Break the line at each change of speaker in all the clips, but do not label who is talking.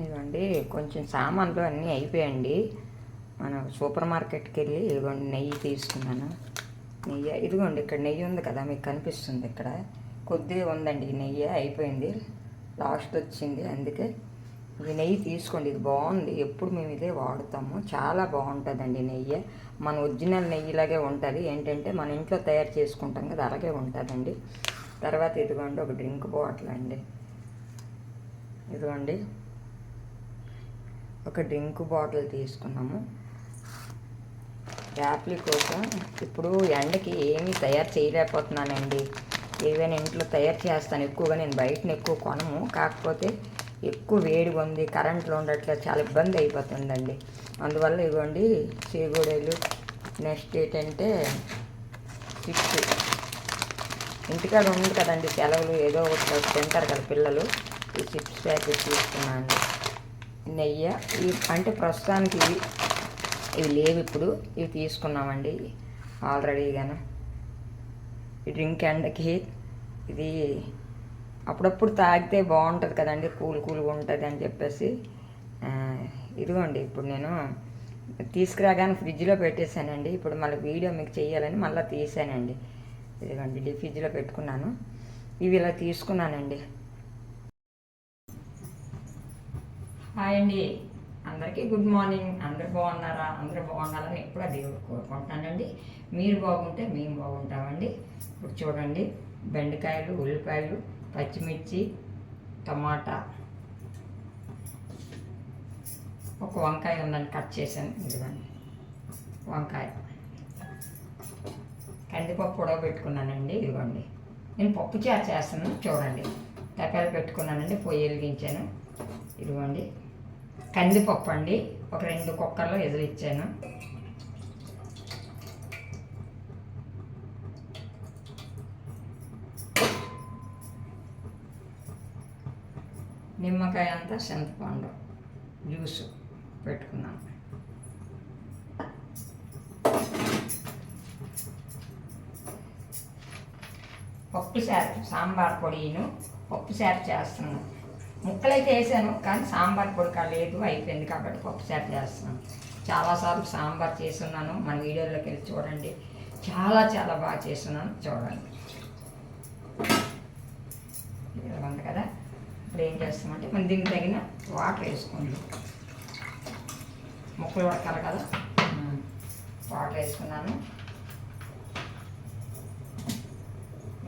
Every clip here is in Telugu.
ఇదిగోండి కొంచెం సామాన్లు అన్నీ అయిపోయాయండి మన సూపర్ మార్కెట్కి వెళ్ళి ఇదిగోండి నెయ్యి తీసుకున్నాను. నెయ్యి ఇదిగోండి ఇక్కడ నెయ్యి ఉంది కదా మీకు కనిపిస్తుంది ఇక్కడ. కొద్దిగా ఉందండి ఈ నెయ్యి అయిపోయింది. లాస్ట్ వచ్చింది అందుకే. ఈ నెయ్యి తీసుకోండి ఇది బాగుంది. ఎప్పుడు మేము ఇదే వాడుతాము. చాలా బాగుంటుందండి నెయ్యి. మన ఒరిజినల్ నెయ్యిలాగే ఉంటుంది. ఏంటంటే మన ఇంట్లో తయారు చేసుకుంటాం కదా అలాగే ఉంటుందండి. తర్వాత ఇదిగోండి ఒక డ్రింక్ బాటిల్ అండి. ఇదిగోండి. ఒక డ్రింక్ బాటిల్ తీసుకున్నాము. యాప్లీ కోసం ఇప్పుడు ఎండకి ఏమీ తయారు చేయలేకపోతున్నానండి. ఏవైనా ఇంట్లో తయారు చేస్తాను ఎక్కువగా నేను బయటని ఎక్కువ కొనము. కాకపోతే ఎక్కువ వేడిగా ఉంది కరెంట్లో ఉండట్లేదు చాలా ఇబ్బంది అయిపోతుందండి. అందువల్ల ఇవ్వండి చీగుడేలు నెక్స్ట్ ఏంటంటే చిప్స్. ఇంటికాడ ఉంది కదండి సెలవులు ఏదో ఒకటి తింటారు కదా పిల్లలు. ఈ చిప్స్ ప్యాకెట్ తీసుకున్నాను. నెయ్యి. ఈ అంటే ప్రస్తుతానికి ఇవి లేవు ఇప్పుడు. ఇవి తీసుకున్నామండి ఆల్రెడీగాను ఈ డ్రింక్ ఎండకి ఇది అప్పుడప్పుడు తాగితే బాగుంటుంది కదండి కూల్ కూల్గా ఉంటుంది అని చెప్పేసి. ఇదిగోండి ఇప్పుడు నేను తీసుకురాగానే ఫ్రిడ్జ్లో పెట్టేశానండి. ఇప్పుడు మళ్ళీ వీడియో మీకు చేయాలని మళ్ళీ తీసానండి. ఇదిగోండి ఫ్రిడ్జ్లో పెట్టుకున్నాను. ఇవి ఇలా తీసుకున్నానండి. హాయ్ అండి. అందరికీ గుడ్ మార్నింగ్. అందరు బాగున్నారా? అందరూ బాగున్నారని ఎప్పుడు దేవుడు కోరుకుంటున్నానండి. మీరు బాగుంటే మేము బాగుంటామండి. ఇప్పుడు చూడండి. బెండకాయలు ఉల్లిపాయలు పచ్చిమిర్చి టమాటా. ఒక వంకాయ ఉందని కట్ చేశాను. ఇదిగోండి. వంకాయ. కందిపప్పు ఉడకబెట్టుకున్నానండి ఇదిగోండి. నేను పప్పు చారు చేస్తాను చూడండి. తపాలు పెట్టుకున్నానండి. పొయ్యి వెలిగించాను. ఇదిగోండి. కందిపప్పు అండి. ఒక రెండు కుక్కర్లో ఎదిరిచ్చాను. నిమ్మకాయ అంతా చింతపండు జ్యూస్ పెట్టుకున్నాను పప్పుసారు సాంబార్ పొడిను పప్పుసారు చేస్తున్నాను ముక్కలైతే వేసాను కానీ సాంబార్ పొడి కా లేదు అయిపోయింది కాబట్టి పప్పుసారు చేస్తున్నాను. చాలాసార్లు సాంబార్ చేస్తున్నాను మన వీడియోలోకి వెళ్ళి చూడండి. చాలా చాలా బాగా చేస్తున్నాను చూడండి. ఉంది కదా? ఇప్పుడు ఏం చేస్తామంటే మనం దీనికి తగిన వాటర్ వేసుకోండి. ముక్కలు ఉడకాలి కదా. వాటర్ వేసుకున్నాను.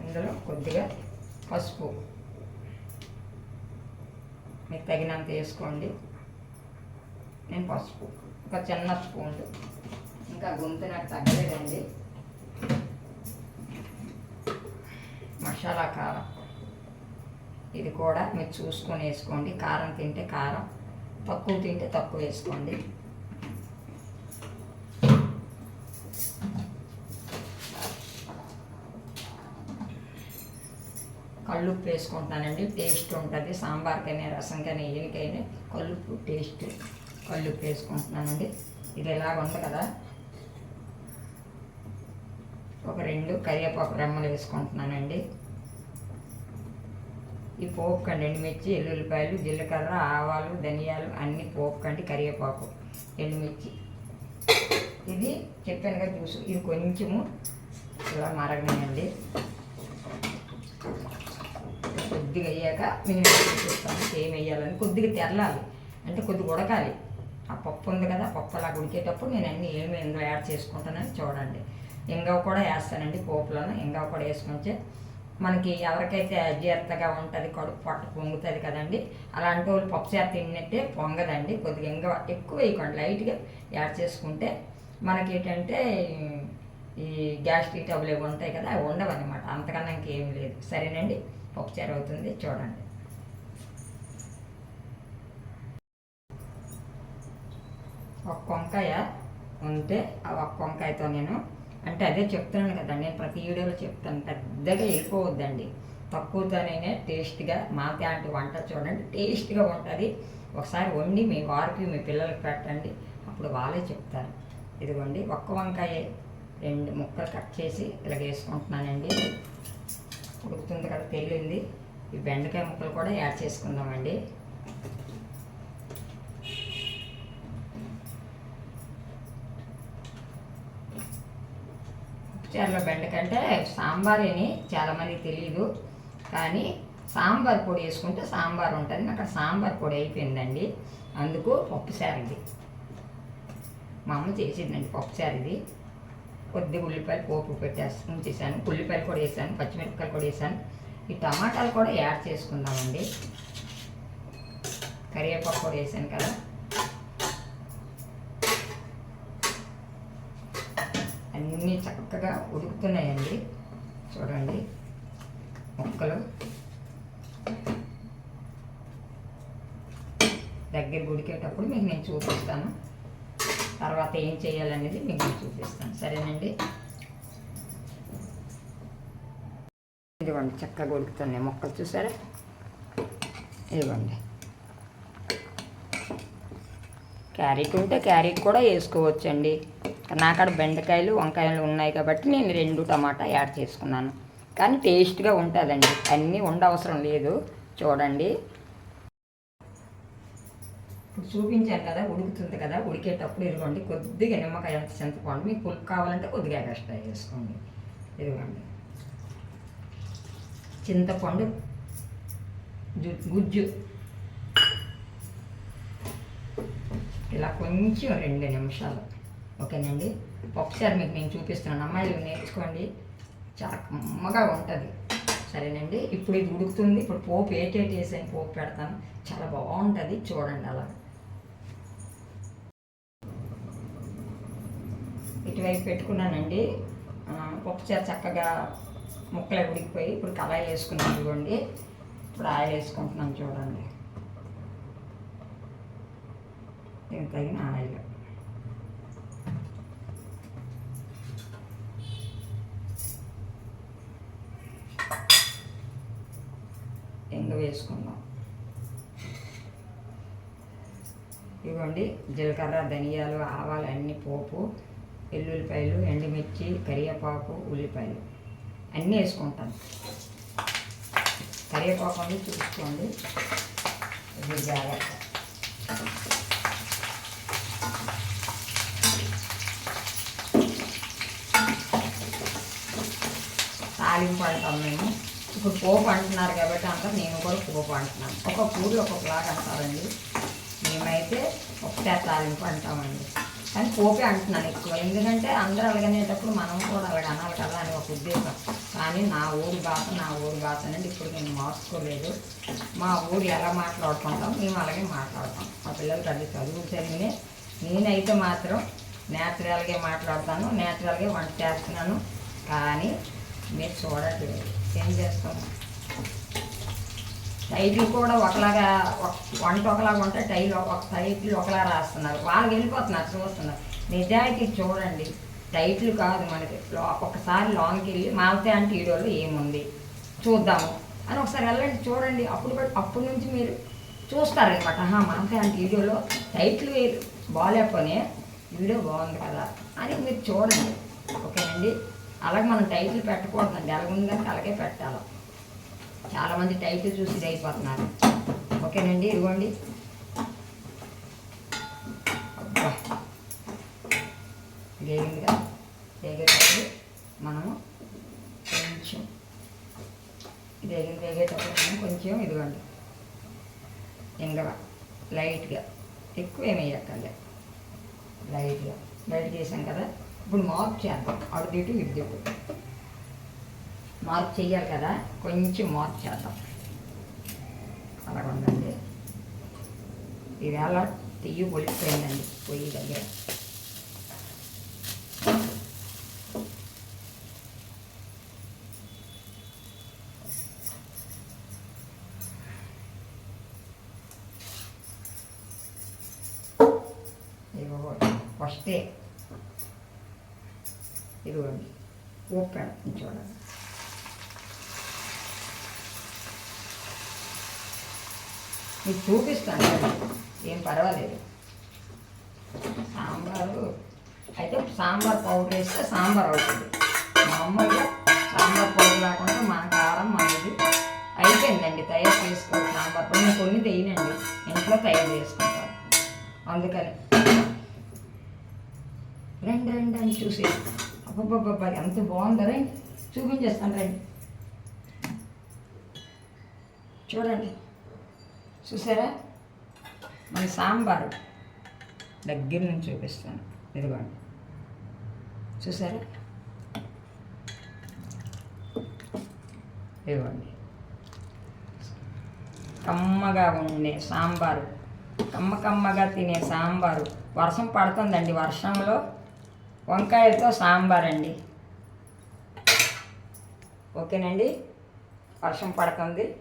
ఇందులో కొద్దిగా పసుపు. మీకు తగినంత వేసుకోండి. నేను పసుపు ఒక చిన్న స్పూన్. ఇంకా గొంతు నాకు తగ్గలేదండి. మసాలా కారం. ఇది కూడా మీరు చూసుకొని వేసుకోండి. కారం తింటే కారం తక్కువ తింటే తక్కువ వేసుకోండి. కల్లుప్పు వేసుకుంటానండి టేస్ట్ ఉంటుంది. సాంబార్కైనా రసంకైనా ఏనికైనా కల్లుప్పు టేస్ట్ కల్లుప్పు వేసుకుంటున్నానండి. ఇది ఎలాగ ఉంది కదా. ఒక రెండు కరివేపాకు రెమ్మలు వేసుకుంటున్నానండి. ఈ పోపు కండి ఎండుమిర్చి ఎల్లుల్లిపాయలు జీలకర్ర ఆవాలు ధనియాలు అన్ని పోపు కండి కరివేపాకు ఎండుమిర్చి. ఇది చెప్పాను కదా చూసు ఇది కొంచెము ఇలా మరగనండి కొద్దిగా అయ్యాక మేము చూస్తాను ఏం వేయాలని కొద్దిగా తెరలాలి. అంటే కొద్దిగా ఉడకాలి. ఆ పప్పు ఉంది కదా పప్పు అలా ఉడికేటప్పుడు నేను అన్ని ఏమి ఇందులో యాడ్ చేసుకుంటానని చూడండి. ఇంగవ కూడా వేస్తానండి పోపులను. ఇంగవ కూడా వేసుకుంటే మనకి ఎవరికైతే అజీర్తగా ఉంటుంది కడుపు పొట్ట పొంగుతుంది కదండి అలాంటి వాళ్ళు పప్పు చేత తిన్నట్టే పొంగదండి. కొద్దిగా ఇంగవ ఎక్కువ వేయకండి. లైట్గా యాడ్ చేసుకుంటే మనకి ఏంటంటే ఈ గ్యాస్ట్రిక్ టబుల్ ఇవి ఉంటాయి కదా అవి ఉండవన్నమాట. అంతకన్నా ఇంకేం లేదు. సరేనండి? పప్పుచారు అవుతుంది చూడండి. ఒక వంకాయ ఉంటే ఆ ఒక్క వంకాయతో నేను అంటే అదే చెప్తున్నాను కదా నేను ప్రతి వీడియోలో చెప్తాను పెద్దగా వెళ్ళిపోవద్దండి తక్కువతోనే టేస్ట్గా మా అలాంటి వంట చూడండి టేస్ట్గా ఉంటుంది. ఒకసారి వండి మీ వారికి మీ పిల్లలకి పెట్టండి అప్పుడు వాళ్ళే చెప్తారు. ఇదిగోండి ఒక్క వంకాయ రెండు ముక్కలు కట్ చేసి ఇలా వేసుకుంటున్నానండి. ఉడుకుతుంది కదా తెలియంది. ఈ బెండకాయ ముక్కలు కూడా యాడ్ చేసుకుందామండి. చాలా బెండకాయ అంటే సాంబార్ అని చాలామంది తెలియదు కానీ సాంబార్ పొడి వేసుకుంటే సాంబార్ ఉంటుంది. అక్కడ సాంబార్ పొడి అయిపోయిందండి. అందుకు పప్పుసారిది మా అమ్మ చేసిందండి పప్పుసారిది కొద్ది ఉల్లిపాయలు పోపు పెట్టేసి ఉంచేసాను ఉల్లిపాయలు కూడా వేసాను పచ్చిమిరపకాయలు కూడా వేసాను. ఈ టమాటాలు కూడా యాడ్ చేసుకుందామండి. కరివేపాకు కూడా వేసాను కదా. అన్నీ చక్కగా ఉడుకుతున్నాయండి. చూడండి ముక్కలు. దగ్గర ఉడికేటప్పుడు మీకు నేను చూపిస్తాను. తర్వాత ఏం చేయాలనేది మీకు చూపిస్తాను. సరేనండి? ఇదిగోండి చక్కగా ఉడుకుతున్నాయి మొక్కలు చూసారా? ఇదిగోండి. క్యారెట్ ఉంటే క్యారెట్ కూడా వేసుకోవచ్చండి. నాకాడ బెండకాయలు వంకాయలు ఉన్నాయి కాబట్టి నేను రెండు టమాటా యాడ్ చేసుకున్నాను. కానీ టేస్ట్గా ఉంటుందండి. అన్నీ ఉండవసరం లేదు. చూడండి. ఇప్పుడు చూపించాను కదా ఉడుకుతుంది కదా ఉడికేటప్పుడు ఇదిగోండి కొద్దిగా నిమ్మకాయ అంత చింతపండు మీకు పులుపు కావాలంటే కొద్దిగా ఎక్స్ట్రా వేసుకోండి. ఇదిగోండి. చింతపండు గుజ్జు. ఇలా కొంచెం రెండు నిమిషాలు. ఓకేనండి? ఒకసారి మీకు నేను చూపిస్తున్నాను. అమ్మాయిలు నేర్చుకోండి. చాలా కమ్మగా ఉంటుంది. సరేనండి? ఇప్పుడు ఇది ఉడుకుతుంది. ఇప్పుడు పోపు ఏటేటి వేసాను పోపు పెడతాను. చాలా బాగుంటుంది. చూడండి అలా. ఇటువైపు పెట్టుకున్నానండి. ఆ, పప్పుచారు చక్కగా ముక్కలు ఉడికిపోయి ఇప్పుడు కళాయి వేసుకున్నాను ఇవ్వండి ఇప్పుడు ఆయిల్ వేసుకుంటున్నాను చూడండి. దీనికి తగిన ఆయిల్. ఎంగ వేసుకుందాం. ఇవ్వండి జీలకర్ర ధనియాలు ఆవాలు అన్ని పోపు. ఎల్లుల్లిపాయలు ఎండుమిర్చి కరివేపాకు ఉల్లిపాయలు. అన్నీ వేసుకుంటాను. కరివేపాకు అనేది చూసుకోండి. ఇది జాగ్రత్త. తాలింపు అంటాం మేము. ఇప్పుడు పోపు అంటున్నారు కాబట్టి అంతా నేను కూడా పోపు అంటున్నాను. ఒక పూలు ఒక్కొక్కలాగా అంటారండి. మేమైతే ఒకటే తాలింపు అంటామండి. కానీ పోపే అంటున్నాను ఎక్కువ. ఎందుకంటే అందరూ అలాగనేటప్పుడు మనం కూడా అలాగ అనాలి కదా అని ఒక ఉద్దేశం. కానీ నా ఊరి భాష నా ఊరి భాష అనేది ఇప్పుడు నేను మార్చుకోలేదు. మా ఊరు ఎలా మాట్లాడుకుంటాం మేము అలాగే మాట్లాడతాం. మా పిల్లలకి అది చదువు చదివినే నేనైతే మాత్రం న్యాచురల్గా మాట్లాడతాను న్యాచురల్గా వంట చేస్తున్నాను. కానీ మీరు చూడట్లేదు ఏం చేస్తాము టైటిల్ కూడా ఒకలాగా ఒక- వంట ఒకలాగా ఉంటే టైల్ ఒక టైట్లు ఒకలా రాస్తున్నారు. వాళ్ళు వెళ్ళిపోతున్నారు చూస్తున్నారు. నిజాయితీ చూడండి. టైట్లు కాదు మనకి. లో ఒకసారి లోన్కి వెళ్ళి మాలతే అంటే వీడియోలో ఏముంది? చూద్దాము. అని ఒకసారి వెళ్ళండి చూడండి. అప్పుడు అప్పటి నుంచి మీరు చూస్తారనమాట ఆహా మాల్తే అంటే వీడియోలో టైట్లు బాగాలేకపోనే వీడియో బాగుంది కదా అని మీరు చూడండి. ఓకేనండి? అలాగే మనం టైట్లు పెట్టకూడదండి. ఎలాగుందంటే అలాగే పెట్టాలి. చాలామంది టైటిల్ చూసి ఇది అయిపోతున్నారు ఓకేనండి ఇదిగోండి. అబ్బా. వేగేటప్పుడు మనము కొంచెం ఇది వేగేటప్పుడు మనం కొంచెం ఇదిగోండి. ఇంగవ లైట్గా. ఎక్కువ ఏమి వేయక్కర్లే. లైట్గా. లైట్ చేసాం కదా. ఇప్పుడు మార్క్ చేద్దాం. అటు ఇటు ఇటు మార్క్ చెయ్యాలి కదా? కొంచెం మార్క్ చేద్దాం. అలాగ ఉందండి ఈవేళ తెయ్యి పొలిపోయిందండి పొయ్యి దగ్గర. ఇదిగో ఫస్టే ఇదిగోండి. ఓపెన్. చూడండి. మీకు చూపిస్తాను. ఏం పర్వాలేదు. సాంబారు. అయితే సాంబార్ పౌడర్ వేస్తే సాంబార్ అవుతుంది. మామూలుగా సాంబార్ పౌడర్ లేకుండా మన కారం మనది అయిపోయిందండి తయారు చేసుకోవాలి. సాంబార్ పౌడర్ నేను కొన్ని తెయ్యనండి. ఇంట్లో తయారు చేసుకుంటాను. అందుకని. రెండు రెండు అని చూసి. అబ్బబ్బబ్బా ఎంత బాగుందో రండి. చూపించేస్తాను రండి. చూడండి. చూసారా? మన సాంబారు దగ్గర నుంచి చూపిస్తాను. ఇదిగోండి. చూసారా? ఇదిగోండి. కమ్మగా ఉండే సాంబారు. కమ్మ కమ్మగా తినే సాంబారు. వర్షం పడుతుందండి వర్షంలో. వంకాయలతో సాంబార్ అండి ఓకేనండి? వర్షం పడుతుంది.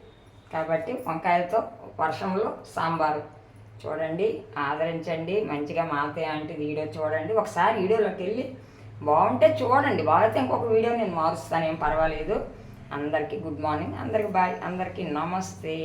కాబట్టి వంకాయలతో వర్షంలో సాంబారు. చూడండి ఆదరించండి. మంచిగా మాతే అంటే వీడియో చూడండి. ఒకసారి వీడియోలోకి వెళ్ళి బాగుంటే చూడండి. బాగైతే ఇంకొక వీడియో నేను మారుస్తాను. ఏం పర్వాలేదు. అందరికీ గుడ్ మార్నింగ్. అందరికి బాయ్. అందరికీ నమస్తే.